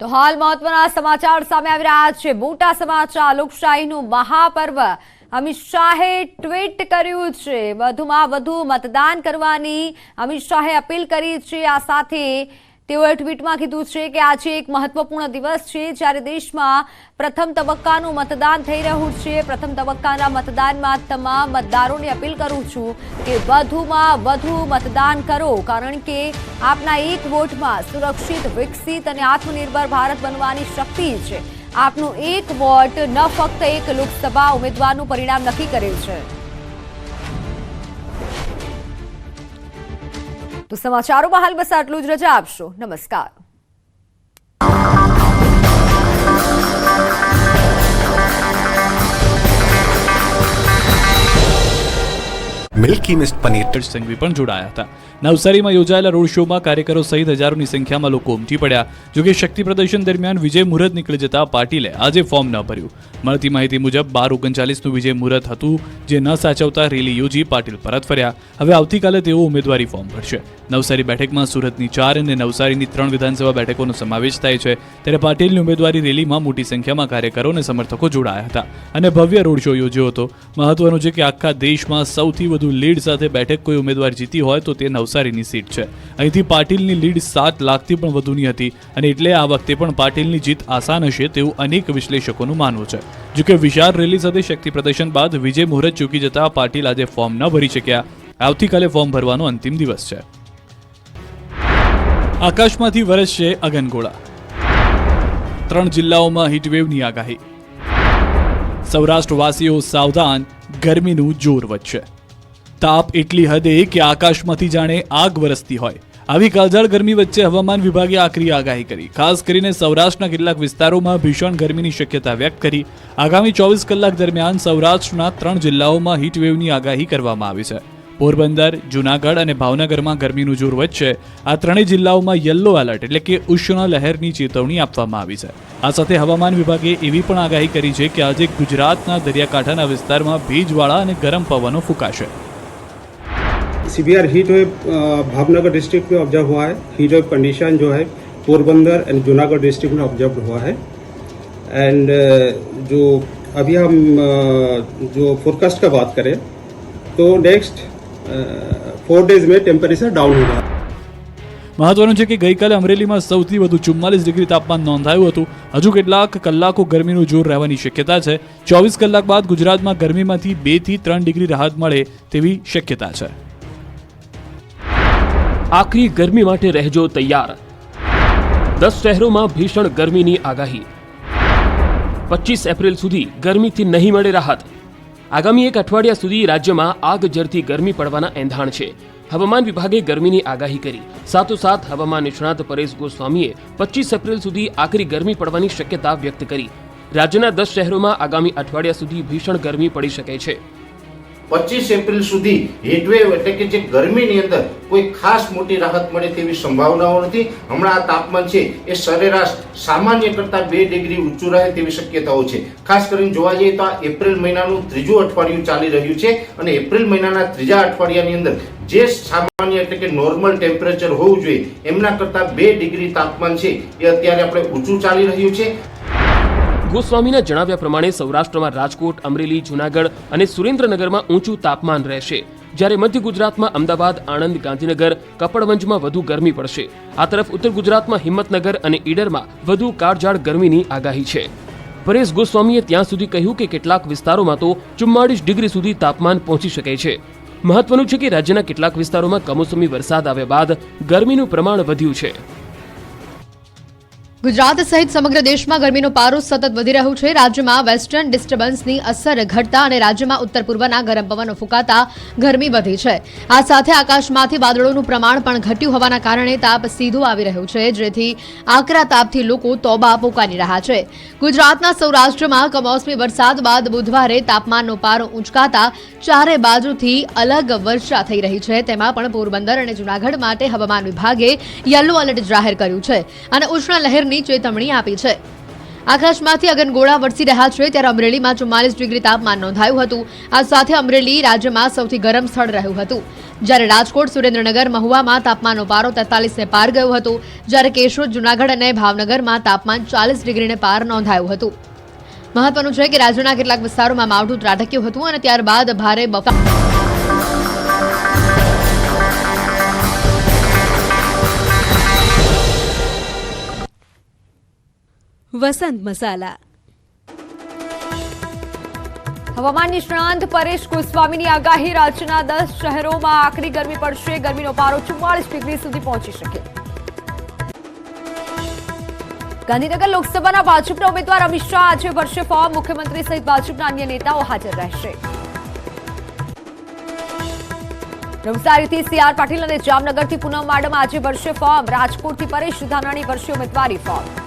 તો હાલ મહત્વના સમાચાર સામે આવી રહ્યા છે. મોટા સમાચાર, લોકશાહીનું મહાપર્વ. અમિત શાહે ટ્વીટ કર્યું છે. વધુમાં વધુ મતદાન કરવાની અમિત શાહે અપીલ કરી છે. આ સાથે તેઓએ ટ્વીટમાં કીધું છે કે આજે એક મહત્વપૂર્ણ દિવસ છે જ્યારે દેશમાં પ્રથમ તબક્કાનું મતદાન થઈ રહ્યું છે. પ્રથમ તબક્કાના મતદાનમાં તમામ મતદારોને અપીલ કરું છું કે વધુમાં વધુ મતદાન કરો, કારણ કે આપના એક વોટમાં સુરક્ષિત, વિકસિત અને આત્મનિર્ભર ભારત બનવાની શક્તિ છે. આપનું એક વોટ ન ફક્ત એક લોકસભા ઉમેદવારનું પરિણામ નક્કી કરે છે. તો સમાચારોમાં હાલ બસ આટલું જ રજા આપશો. નમસ્કાર. મિલ્કી મિસ્ટ પનીર પંકજ સંઘવી પણ જોડાયા હતા નવસારીમાં યોજાયેલા રોડ શોમાં કાર્યકરો સહિત હજારોની સંખ્યામાં લોકો ઉમટી પડ્યા. જોકે શક્તિ પ્રદર્શન દરમિયાન વિજય મુહૂર્ત નીકળી જતા પાટીલે આજે ફોર્મ ન ભર્યું. મળતી માહિતી મુજબ, બાર ઓગણચાલીસનું વિજય મુહૂર્ત હતું, જે ન સાચવતા રેલી યોજી પાટીલ પરત ફર્યા. હવે આવતીકાલે તેઓ ઉમેદવારી ફોર્મ ભરશે. નવસારી બેઠકમાં સુરતની ચાર અને નવસારીની ત્રણ વિધાનસભા બેઠકોનો સમાવેશ થાય છે. ત્યારે પાટીલની ઉમેદવારી રેલીમાં મોટી સંખ્યામાં કાર્યકરો અને સમર્થકો જોડાયા હતા અને ભવ્ય રોડ શો યોજ્યો હતો. મહત્વનું છે કે આખા દેશમાં સૌથી વધુ લીડ સાથે બેઠક કોઈ ઉમેદવાર જીતી હોય તો તે નવસારીની સીટ છે. અહીંથી પાટીલની લીડ સાત લાખથી પણ વધુની હતી અને એટલે આ વખતે પણ પાટીલની જીત આસાન હશે તેવું અનેક વિશ્લેષકોનું માનવું છે. જોકે વિશાળ રેલી સાથે શક્તિ પ્રદર્શન બાદ વિજય મુહૂર્ત ચૂકી જતા પાટીલ આજે ફોર્મ ન ભરી શક્યા. આવતીકાલે ફોર્મ ભરવાનો અંતિમ દિવસ છે. આકાશમાંથી વરસશે અગનગોળા. ત્રણ જિલ્લાઓમાં હીટવેવની આગાહી. સૌરાષ્ટ્રવાસીઓ સાવધાન, ગરમીનું જોર વધશે. તાપ એટલી હદે કે આકાશમાંથી જાણે આગ વરસતી હોય. આવી કાળઝાળ ગરમી વચ્ચે હવામાન વિભાગે આકરી આગાહી કરી. ખાસ કરીને સૌરાષ્ટ્રના કેટલાક વિસ્તારોમાં ભીષણ ગરમીની શક્યતા વ્યક્ત કરી. આગામી ચોવીસ કલાક દરમિયાન સૌરાષ્ટ્રના ત્રણ જિલ્લાઓમાં હીટવેવની આગાહી કરવામાં આવી છે. પોરબંદર, જૂનાગઢ અને ભાવનગરમાં ગરમીનું જોર વધશે. આ ત્રણેય જિલ્લાઓમાં યલો એલર્ટ એટલે કે ઉષ્ણ લહેરની ચેતવણી આપવામાં આવી છે. આ સાથે હવામાન વિભાગે એવી પણ આગાહી કરી છે કે આજે ગુજરાતના દરિયાકાંઠાના વિસ્તારમાં ભેજવાળા અને ગરમ પવનો ફૂંકાશે. सीवियर हीट वेव अ, भावनगर डिस्ट्रिक्ट में ऑब्जर्व हुआ है हीट वेव कंडीशन जो है पोरबंदर एंड जूनागढ़ डिस्ट्रिक्ट में ऑब्जर्व हुआ है एंड जो अभी हम अ, जो फोरकास्ट का बात करें तो नेक्स्ट फोर डेज में टेम्परेचर डाउन होगा મહત્વનું છે કે ગઈકાલે અમરેલીમાં સૌથી વધુ ચુમ્માલીસ ડિગ્રી તાપમાન નોંધાયું હતું હજુ કેટલાક કલાકો ગરમીનું જોર રહેવાની શક્યતા છે ચોવીસ કલાક બાદ ગુજરાતમાં ગરમીમાંથી બે થી ત્રણ ડિગ્રી રાહત મળે તેવી શક્યતા છે આખરી ગરમી માટે રહેજો તૈયાર. દસ શહેરોમાં ભીષણ ગરમીની આગાહી. પચીસ એપ્રિલ સુધી ગરમીથી નહીં મળે રાહત. આગામી એક અઠવાડિયા સુધી રાજ્યમાં આગ જરતી ગરમી પડવાના એંધાણ છે. હવામાન વિભાગે ગરમીની આગાહી કરી. સાથોસાથ હવામાન નિષ્ણાત પરેશ ગોસ્વામીએ પચીસ એપ્રિલ સુધી આકરી ગરમી પડવાની શક્યતા વ્યક્ત કરી. રાજ્યના દસ શહેરોમાં આગામી અઠવાડિયા સુધી ભીષણ ગરમી પડી શકે છે. પચીસ એપ્રિલ સુધી હીટવેવ એટલે કે જે ગરમીની અંદર કોઈ ખાસ મોટી રાહત મળે તેવી સંભાવનાઓ નથી. હમણાં આ તાપમાન છે એ સરેરાશ સામાન્ય કરતાં બે ડિગ્રી ઊંચું રહે તેવી શક્યતાઓ છે. ખાસ કરીને જોવા જઈએ તો આ એપ્રિલ મહિનાનું ત્રીજું અઠવાડિયું ચાલી રહ્યું છે અને એપ્રિલ મહિનાના ત્રીજા અઠવાડિયાની અંદર જે સામાન્ય એટલે કે નોર્મલ ટેમ્પરેચર હોવું જોઈએ, એમના કરતાં બે ડિગ્રી તાપમાન છે એ અત્યારે આપણે ઊંચું ચાલી રહ્યું છે. ગોસ્વામીના જણાવ્યા પ્રમાણે સૌરાષ્ટ્રમાં રાજકોટ, અમરેલી, જૂનાગઢ અને સુરેન્દ્રનગરમાં ઊંચું તાપમાન રહેશે. જ્યારે મધ્ય ગુજરાતમાં અમદાવાદ, આણંદ, ગાંધીનગર, કપડવંજમાં વધુ ગરમી પડશે. આ તરફ ઉત્તર ગુજરાતમાં હિંમતનગર અને ઈડરમાં વધુ કાળઝાળ ગરમીની આગાહી છે. પરેશ ગોસ્વામીએ ત્યાં સુધી કહ્યું કે કેટલાક વિસ્તારોમાં તો ચુમ્માળીસ ડિગ્રી સુધી તાપમાન પહોંચી શકે છે. મહત્વનું છે કે રાજ્યના કેટલાક વિસ્તારોમાં કમોસમી વરસાદ આવ્યા બાદ ગરમીનું પ્રમાણ વધ્યું છે. ગુજરાત સહિત સમગ્ર દેશમાં ગરમીનો પારો સતત વધી રહ્યો છે. રાજ્યમાં વેસ્ટર્ન ડિસ્ટર્બન્સની અસર ઘટતા અને રાજ્યમાં ઉત્તર પૂર્વના ગરમ પવનો ફૂંકાતા ગરમી વધી છે. આ સાથે આકાશમાંથી વાદળોનું પ્રમાણ પણ ઘટ્યું હોવાના કારણે તાપ સીધો આવી રહ્યો છે, જેથી આકરા તાપથી લોકો તોબા પોકારી રહ્યા છે. ગુજરાતના સૌરાષ્ટ્રમાં કમોસમી વરસાદ બાદ બુધવારે તાપમાનનો પારો ઊંચકાતા ચારે બાજુથી અલગ વર્ષા થઈ રહી છે. તેમાં પણ પોરબંદર અને જૂનાગઢ માટે હવામાન વિભાગે યલો એલર્ટ જાહેર કર્યું છે અને ઉષ્ણ લહેરની ચેતવણી આપી છે. આકાશમાંથી અગનગોળા વરસી રહ્યા છે ત્યારે અમરેલીમાં ચુમ્માલીસ ડિગ્રી તાપમાન નોંધાયું હતું. આ સાથે અમરેલી રાજ્યમાં સૌથી ગરમ સ્થળ રહ્યું હતું. જ્યારે રાજકોટ, સુરેન્દ્રનગર, મહુવામાં તાપમાનનો પારો તેતાલીસને પાર ગયો હતો. જ્યારે કેશોદ, જૂનાગઢ અને ભાવનગરમાં તાપમાન ચાલીસ ડિગ્રીને પાર નોંધાયું હતું. મહત્વનું છે કે રાજ્યના કેટલાક વિસ્તારોમાં માવઠું ત્રાટક્યું હતું અને ત્યારબાદ ભારે બફાર વસંત મસાલા. હવામાન નિષ્ણાંત પરેશ ગોસ્વામીની આગાહી, રાજ્યના દસ શહેરોમાં આકરી ગરમી પડશે. ગરમીનો પારો ચુમ્માળીસ ડિગ્રી સુધી પહોંચી શકે. ગાંધીનગર લોકસભાના ભાજપના ઉમેદવાર અમિત શાહ આજે ભરશે ફોર્મ મુખ્યમંત્રી સહિત ભાજપના અન્ય નેતાઓ હાજર રહેશે. નવસારીથી સીઆર પાટીલ અને જામનગરથી પૂનમ માડમ આજે ભરશે ફોર્મ રાજકોટથી પરેશ ધાનાણી ભરશે ઉમેદવારી ફોર્મ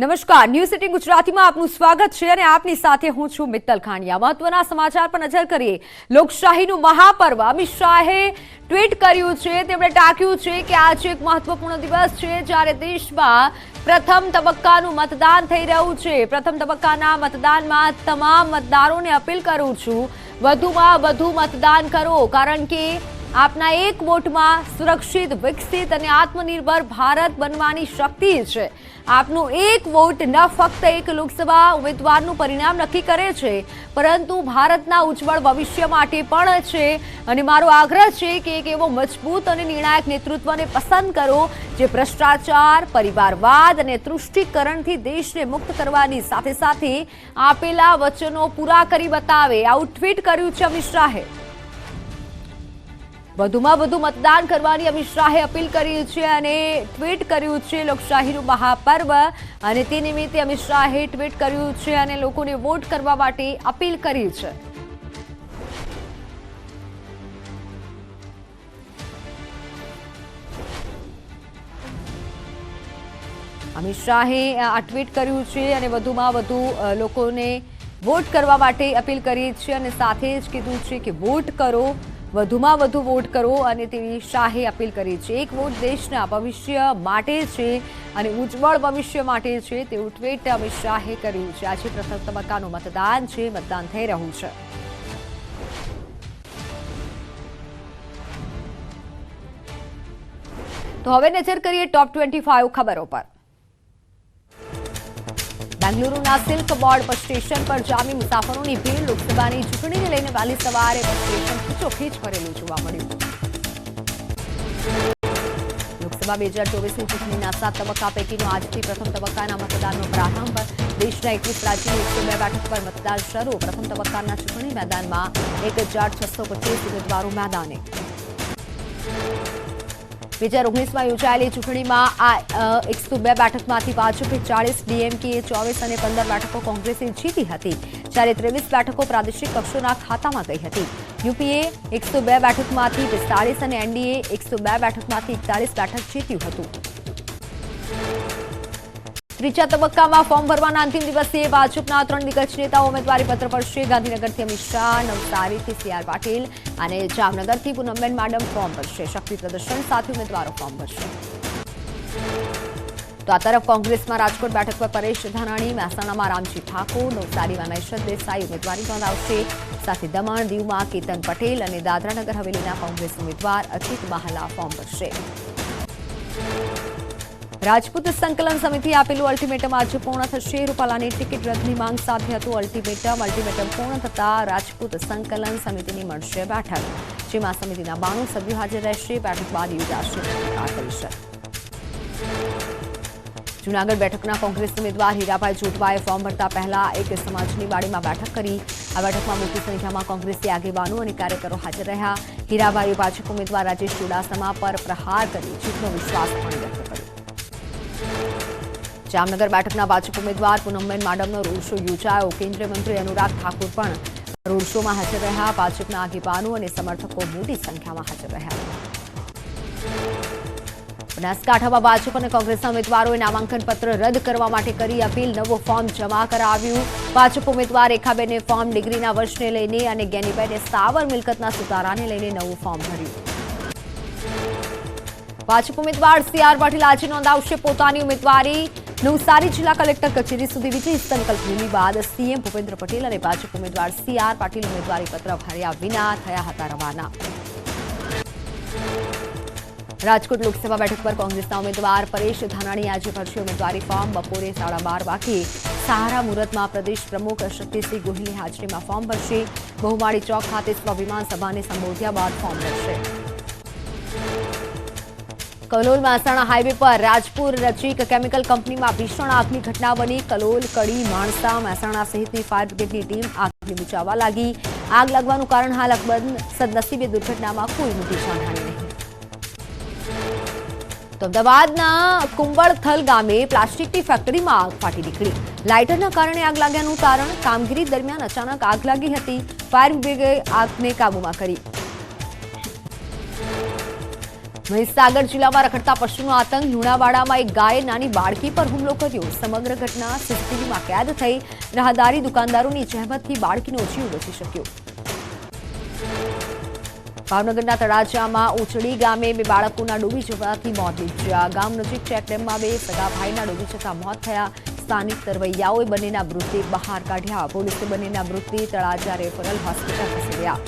નમસ્કાર. ન્યૂઝ સિટી ગુજરાતીમાં આપનું સ્વાગત છે અને આપની સાથે હું છું મિત્તલ ખાંડિયા. મહત્વના સમાચાર પર નજર કરીએ. લોકશાહીનું મહાપર્વ. અમિત શાહે ટ્વીટ કર્યું છે. તેમણે ટાંક્યું છે કે આજે એક મહત્વપૂર્ણ દિવસ છે જ્યારે દેશમાં પ્રથમ તબક્કાનું મતદાન થઈ રહ્યું છે. પ્રથમ તબક્કાના મતદાનમાં તમામ મતદારોને અપીલ કરું છું, વધુમાં વધુ મતદાન કરો, કારણ કે આપના એક વોટમાં સુરક્ષિત, વિકસિત અને આત્મનિર્ભર ભારત બનવાની શક્તિ છે. આપનો એક વોટ ન ફક્ત એક લોકસભા ઉમેદવારનું પરિણામ નક્કી કરે છે, પરંતુ ભારતના ઉજ્જવળ ભવિષ્ય માટે પણ છે. અને મારો આગ્રહ છે કે એક એવો મજબૂત અને નિર્ણાયક નેતૃત્વને પસંદ કરો, જે ભ્રષ્ટાચાર, પરિવારવાદ અને તૃષ્ટિકરણથી દેશને મુક્ત કરવાની સાથે સાથે આપેલા વચનો પૂરા કરી બતાવે. આવું ટ્વીટ કર્યું છે અમિત શાહે. વધુમાં વધુ મતદાન કરવાની અમિત શાહે અપીલ કરી છે અને ટ્વીટ કર્યું છે લોકશાહીનું મહાપર્વ. અને તે નિમિત્તે અમિત શાહે ટ્વીટ કર્યું છે અને લોકોને વોટ કરવા માટે અપીલ કરી છે. અમિત શાહે આ ટ્વીટ કર્યું છે અને વધુમાં વધુ લોકોને વોટ કરવા માટે અપીલ કરી છે અને સાથે જ કીધું છે કે વોટ કરો. વધુમાં વધુ વોટ કરો અને તેવી શાહે અપીલ કરી છે. એક વોટ દેશના ભવિષ્ય માટે છે અને ઉજ્જવળ ભવિષ્ય માટે છે તેવું ટ્વીટ અમિત શાહે કર્યું છે. આજે પ્રથમ તબક્કાનું મતદાન છે. મતદાન થઈ રહ્યું છે. તો હવે નજર કરીએ ટોપ ટ્વેન્ટી ફાઇવ ખબરો પર. બેંગલુરુના સિલ્ક બોર્ડ બસ સ્ટેશન પર જામી મુસાફરોની ભીડ, લોકસભાની ચૂંટણીને લઈને વહેલી સવારે બસ સ્ટેશન ખીચોખીચ ભરેલું જોવા મળ્યું. લોકસભા બે હજાર ચોવીસની ચૂંટણીના સાત તબક્કા પૈકીનો આજથી પ્રથમ તબક્કાના મતદાનનો પ્રારંભ. દેશના એકવીસ રાજ્યની એકસો બે બેઠક પર મતદાન શરૂ. પ્રથમ તબક્કાના ચૂંટણી મેદાનમાં એક હજાર છસો પચીસ ઉમેદવારો મેદાને. બે હજાર ઓગણીસમાં યોજાયેલી ચૂંટણીમાં આ એકસો બે બેઠકમાંથી ભાજપે ચાળીસ ડીએમકેએ ચોવીસ અને પંદર બેઠકો કોંગ્રેસે જીતી હતી, જ્યારે ત્રેવીસ બેઠકો પ્રાદેશિક પક્ષોના ખાતામાં ગઈ હતી. યુપીએ એકસો બે બેઠકમાંથી પિસ્તાળીસ અને એનડીએ એકસો બે બેઠકમાંથી એકતાલીસ બેઠક જીત્યું હતું. ત્રીજા તબક્કામાં ફોર્મ ભરવાના અંતિમ દિવસે ભાજપના ત્રણ દિગ્ગજ નેતાઓ ઉમેદવારી પત્ર ભરશે. ગાંધીનગરથી અમિત શાહ, નવસારીથી સી આર પાટીલ અને જામનગરથી પૂનમબેન માડમ ફોર્મ ભરશે. શક્તિ પ્રદર્શન સાથે ઉમેદવારો ફોર્મ ભરશે. તો આ તરફ કોંગ્રેસમાં રાજકોટ બેઠક પર પરેશ ધાનાણી, મહેસાણામાં રામજી ઠાકોર, નવસારીમાં નૈશદ દેસાઈ ઉમેદવારી નોંધાવશે. સાથે દમણ, દીવમાં કેતન પટેલ અને દાદરાનગર હવેલીના કોંગ્રેસ ઉમેદવાર અચિત બહાલા ફોર્મ ભરશે. રાજપૂત સંકલન સમિતિએ આપેલું અલ્ટિમેટમ આજે પૂર્ણ થશે. રૂપાલાની ટિકિટ રદની માંગ સાથે હતું અલ્ટિમેટમ અલ્ટિમેટમ પૂર્ણ થતા રાજપૂત સંકલન સમિતિની મળશે બેઠક, જેમાં સમિતિના બાણું સભ્યો હાજર રહેશે. બેઠક બાદ યોજાશે પરિષદ જૂનાગઢ બેઠકના કોંગ્રેસ ઉમેદવાર હીરાભાઈ જોટવાએ ફોર્મ ભરતા પહેલા એક સમાજની વાડીમાં બેઠક કરી. આ બેઠકમાં મોટી સંખ્યામાં કોંગ્રેસી આગેવાનો અને કાર્યકરો હાજર રહ્યા. હીરાભાઈએ ભાજપ ઉમેદવાર રાજેશ ચુડાસમા પર પ્રહાર કરી. જીતનો વિશ્વાસ પણ વ્યક્ત જામનગર બેઠકના ભાજપ ઉમેદવાર પૂનમબેન માડમનો રોડ શો યોજાયો. કેન્દ્રીય મંત્રી અનુરાગ ઠાકુર પણ રોડ શોમાં હાજર રહ્યા. ભાજપના આગેવાનો અને સમર્થકો મોટી સંખ્યામાં હાજર રહ્યા. બનાસકાંઠામાં ભાજપ અને કોંગ્રેસના ઉમેદવારોએ નામાંકન પત્ર રદ કરવા માટે કરી અપીલ. નવો ફોર્મ જમા કરાવ્યું. ભાજપ ઉમેદવાર રેખાબેને ફોર્મ ડિગ્રીના વર્ષને લઈને અને ગેનીબેને સ્થાવર મિલકતના સુધારાને લઈને નવું ફોર્મ ભર્યું. ભાજપ ઉમેદવાર સી આર પાટીલ આજે નોંધાવશે. પોતાની ઉમેદવારી નવસારી જિલ્લા કલેક્ટર કચેરી સુધી વિજય સંકલ્પ રેલી બાદ સીએમ ભૂપેન્દ્ર પટેલ અને ભાજપ ઉમેદવાર સી આર પાટીલ ઉમેદવારી પત્ર ભર્યા વિના થયા હતા રવાના. રાજકોટ લોકસભા બેઠક પર કોંગ્રેસના ઉમેદવાર પરેશ ધાનાણી આજે ભરશે ઉમેદવારી ફોર્મ. બપોરે સાડા બાર વાગે સહારા મુહૂર્તમાં પ્રદેશ પ્રમુખ શક્તિસિંહ ગોહિલની હાજરીમાં ફોર્મ ભરશે. બહુમાળી ચોક ખાતે સ્વાભિમાન સભાને સંબોધ્યા બાદ ફોર્મ ભરશે. કલોલ મહેસાણા હાઈવે પર રાજપુર નજીક કેમિકલ કંપનીમાં ભીષણ આગની ઘટના બની. કલોલ, કડી, માણસા મહેસાણા સહિતની ફાયર બ્રિગેડની ટીમ આગને બચાવવા લાગી. આગ લાગવાનું કારણ હાલ અકબંધ સદનસીબે દુર્ઘટનામાં કોઈ મોટી જાનહાની નહીં. તો અમદાવાદના કુંબળથલ ગામે પ્લાસ્ટિકની ફેક્ટરીમાં આગ ફાટી નીકળી. લાઇટરના કારણે આગ લાગ્યાનું કારણ કામગીરી દરમિયાન અચાનક આગ લાગી હતી. ફાયર બ્રિગેડે આગને કાબૂમાં કરી. મહીસાગર જિલ્લામાં રખડતા પશુનો આતંક. લુણાવાડામાં એક ગાયે નાની બાળકી પર હુમલો કર્યો. સમગ્ર ઘટના સીસીટીવીમાં કેદ થઈ. રાહદારી દુકાનદારોની જહેમતથી બાળકીનો જીવ બચી શક્યો. ભાવનગરના તળાજામાં ઉચડી ગામે બે બાળકોના ડૂબી જવાથી મોત નીપજ્યા. ગામ નજીક ચેકડેમમાં બે સગાભાઈના ડૂબી જતા મોત થયા. સ્થાનિક તરવૈયાઓએ બંનેના મૃતદેહ બહાર કાઢ્યા. પોલીસે બંનેના મૃતદેહ તળાજા રેફરલ હોસ્પિટલ ખસેડ્યા.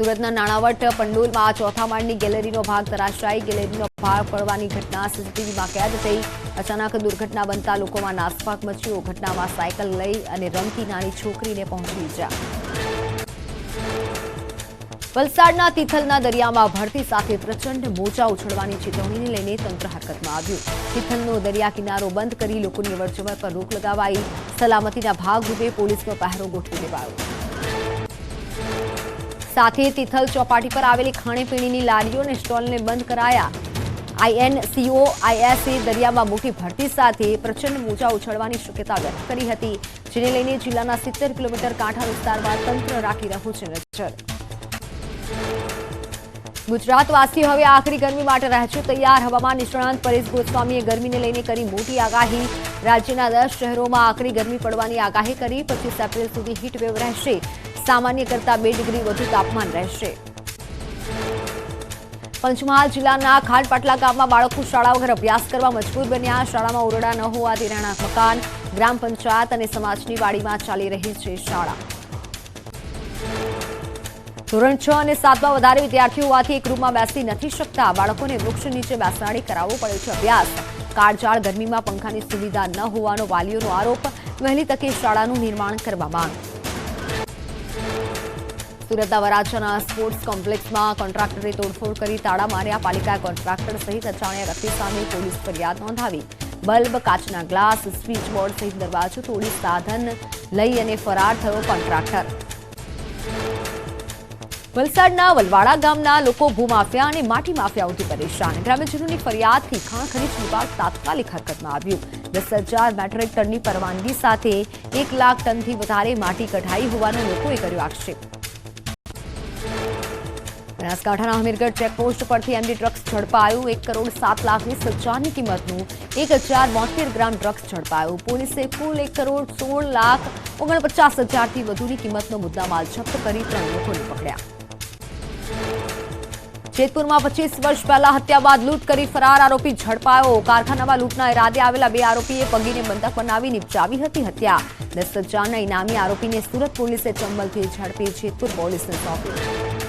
સુરતના નાણાવટ પંડોલમાં ચોથા માળની ગેલેરીનો ભાગ તરાશાઈ ગેલેરીનો ભાગ પડવાની ઘટના સીસીટીવીમાં કેદ થઈ. અચાનક દુર્ઘટના બનતા લોકોમાં નાસભાગ મચ્યો. ઘટનામાં સાયકલ લઈ અને રમતી નાની છોકરીને પહોંચી જા વલસાડના તિથલના દરિયામાં ભરતી સાથે પ્રચંડ મોજા ઉછળવાની ચેતવણીને લઈને તંત્ર હરકતમાં આવ્યું. તિથલનો દરિયા કિનારો બંધ કરી લોકોની અવરજવર પર રોક લગાવાઈ. સલામતીના ભાગરૂપે પોલીસનો પહેરો ગોઠવી દેવાયો. સાથે તિથલ ચોપાટી પર આવેલી ખાણીપીણીની લારીઓ અને સ્ટોલને બંધ કરાયા. આઈએનસીઓ, આઈએસએ દરિયામાં મોટી ભરતી સાથે પ્રચંડ મોજા ઉછળવાની શક્યતા વ્યક્ત કરી હતી, જેને લઈને જિલ્લાના સિત્તેર કિલોમીટર કાંઠા વિસ્તારમાં તંત્ર રાખી રહ્યું છે નજર. ગુજરાતવાસીઓ હવે આખરી ગરમી માટે રહેશે તૈયાર. હવામાન નિષ્ણાંત પરેશ ગોસ્વામીએ ગરમીને લઈને કરી મોટી આગાહી. રાજ્યના દસ શહેરોમાં આખરી ગરમી પડવાની આગાહી કરી. પચીસ એપ્રિલ સુધી હીટવેવ રહેશે. સામાન્ય કરતાં બે ડિગ્રી વધુ તાપમાન રહેશે. પંચમહાલ જિલ્લાના ખાડપાટલા ગામમાં બાળકો શાળા વગર અભ્યાસ કરવા મજબૂર બન્યા. શાળામાં ઓરડા ન હોવાથી રહેણાંક મકાન, ગ્રામ પંચાયત અને સમાજની વાડીમાં ચાલી રહી છે શાળા. ધોરણ છ અને સાતમાં વધારે વિદ્યાર્થીઓ હોવાથી એક રૂમમાં બેસી નથી શકતા. બાળકોને વૃક્ષ નીચે બેસાડી કરાવવો પડે છે અભ્યાસ. કાળજાળ ગરમીમાં પંખાની સુવિધા ન હોવાનો વાલીઓનો આરોપ. વહેલી તકે શાળાનું નિર્માણ કરવા માંગ સુરતના વરાછાના સ્પોર્ટ્સ કોમ્પ્લેક્સમાં કોન્ટ્રાક્ટરે તોડફોડ કરી તાળા માર્યા. પાલિકા કોન્ટ્રાક્ટર સહિત અજાણ્યા વ્યક્તિ સામે પોલીસ ફરિયાદ નોંધાવી. બલ્બ, કાચના ગ્લાસ સ્વિચ બોર્ડ સહિત દરવાજો તોડી સાધન લઈ અને ફરાર થયો કોન્ટ્રાક્ટર. વલસાડના વલવાડા ગામના લોકો ભૂમાફિયા અને માટી માફિયાઓથી પરેશાન. ગ્રામ્યજનોની ફરિયાદથી ખાણ ખનીજ વિભાગ તાત્કાલિક હરકતમાં આવ્યું. દસ હજાર મેટ્રિક ટનની પરવાનગી સાથે એક લાખ ટનથી વધારે માટી કઢાઈ હોવાનો લોકોએ કર્યો આક્ષેપ. બનાસકાંઠાના હમીરગઢ ચેકપોસ્ટ પરથી એમડી ડ્રગ્સ ઝડપાયું. એક કરોડ સાત લાખ વીસ હજારની કિંમતનું એક હજાર બોતેર ગ્રામ ડ્રગ્સ ઝડપાયું. પોલીસે કુલ એક કરોડ સોળ લાખ ઓગણપચાસ હજારથી વધુની કિંમતનો મુદ્દામાલ જપ્ત કરી ત્રણ લોકોને પકડ્યા. જેતપુરમાં પચીસ વર્ષ પહેલા હત્યા બાદ લૂંટ કરી ફરાર આરોપી ઝડપાયો. કારખાનામાં લૂંટના ઇરાદે આવેલા બે આરોપીએ પગીને બંધક બનાવી નિપજાવી હતી હત્યા. દસ હજારના ઇનામી આરોપીને સુરત પોલીસે ચંબલથી ઝડપી જેતપુર પોલીસને સોંપ્યો